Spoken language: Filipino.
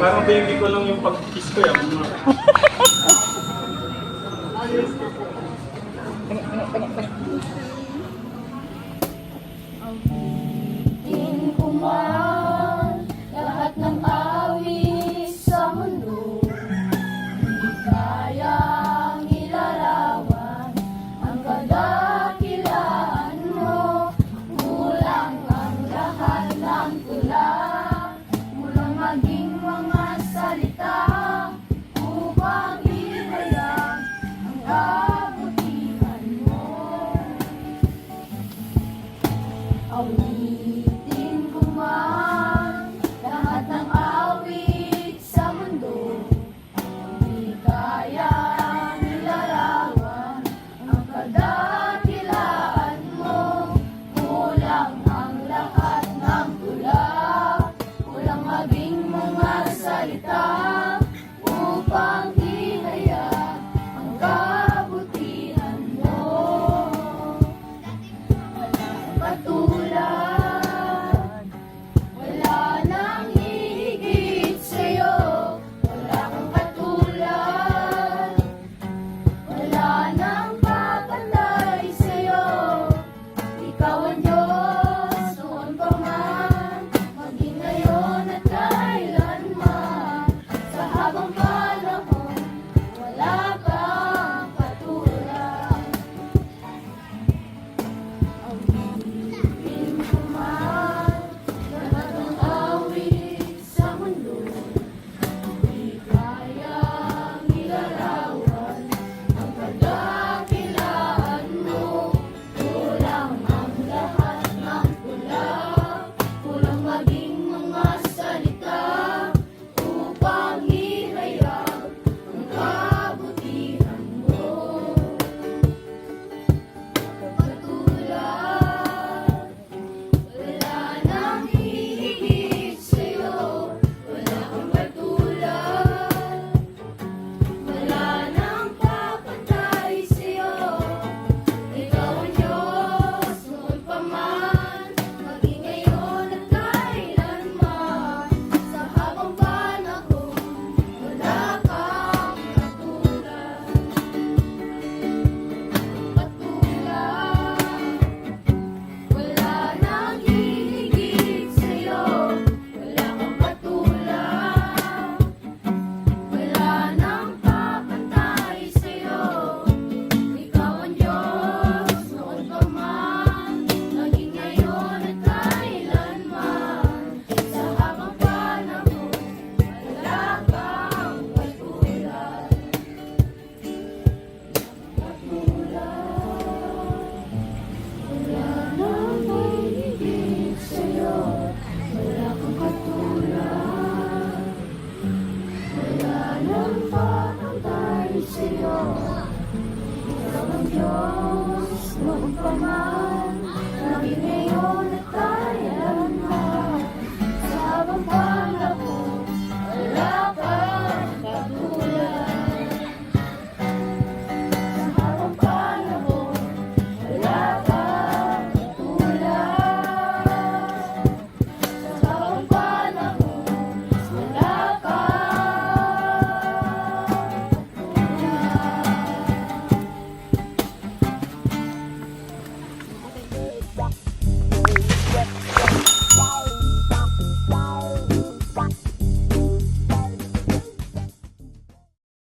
Parang baby ko lang yung pag-kiss ko yan. solitário. Diyos, magpamahal.